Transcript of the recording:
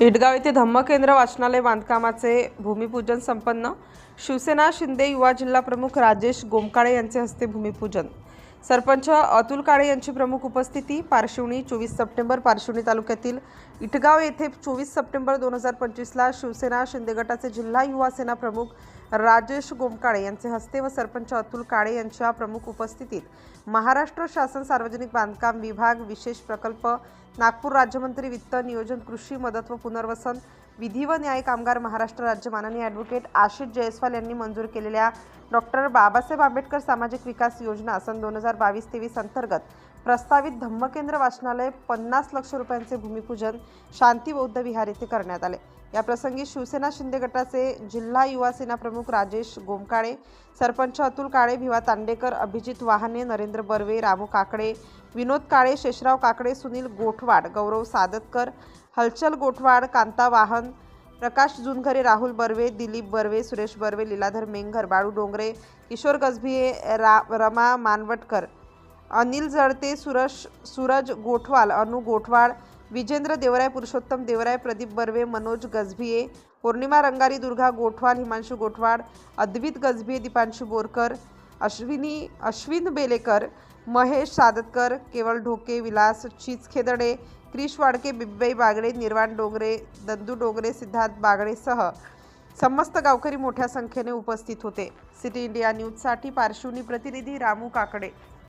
इटगाव येथे धम्मकेंद्र वाचनालय बांधकामाचे भूमिपूजन संपन्न. शिवसेना शिंदे युवा जिल्हा प्रमुख राजेश गोमकाळे यांचे हस्ते भूमिपूजन. सरपंच अतुल काळे यांची प्रमुख उपस्थिती पारशिवणी चोवीस सप्टेंबर पारशिवणी तालुक्यातील इटगाव येथे चोवीस सप्टेंबर दोन हजार पंचवीसला शिवसेना शिंदे गटाचे जिल्हा युवा सेना प्रमुख राजेश गोमकाळे यांचे हस्ते व सरपंच अतुल काळे यांच्या प्रमुख उपस्थितीत महाराष्ट्र शासन सार्वजनिक बांधकाम विभाग विशेष प्रकल्प नागपूर राज्यमंत्री वित्त नियोजन कृषी मदत व पुनर्वसन विधी व न्याय कामगार महाराष्ट्र राज्य माननीय ॲडव्होकेट आशिष जयस्वाल यांनी मंजूर केलेल्या डॉक्टर बाबासाहेब आंबेडकर सामाजिक विकास योजना सन दोन हजार बावीस तेवीस अंतर्गत प्रस्तावित धम्मकेंद्र वाचनालय पन्नास लक्ष रुपयांचे भूमिपूजन शांती बौद्ध विहार येथे करण्यात आले. या प्रसंगी शिवसेना शिंदे गटाचे जिल्हा युवा सेना प्रमुख राजेश गोमकाळे सरपंच अतुल काळे भिवा तांडेकर अभिजित वाहने नरेंद्र बर्वे रामू काकडे विनोद काळे शेषराव काकडे सुनील गोठवाड गौरव सादतकर हलचल गोठवाड कांता वाहन प्रकाश जुनघरे राहुल बर्वे दिलीप बर्वे सुरेश बर्वे लीलाधर मेंघर बाळू डोंगरे किशोर गजभिये रा रमा मानवटकर अनिल जळते सुरश सूरज गोठवाल अनु गोठवाड विजेंद्र देवराय पुरुषोत्तम देवराय प्रदीप बर्वे मनोज गजभिये पौर्णिमा रंगारी दुर्गा गोठवाल हिमांशू गोठवाड अद्वित गजभिये दीपांशू बोरकर अश्विनी अश्विन बेलेकर महेश सादतकर केवळ ढोके विलास चिचखेदडे क्रिश वाडके बिब्बई बागडे निर्वाण डोंगरे दंदू डोंगरे सिद्धार्थ बागडेसह समस्त गावकरी मोठ्या संख्येने उपस्थित होते. सिटी इंडिया न्यूजसाठी पार्श्वनी प्रतिनिधी रामू काकडे.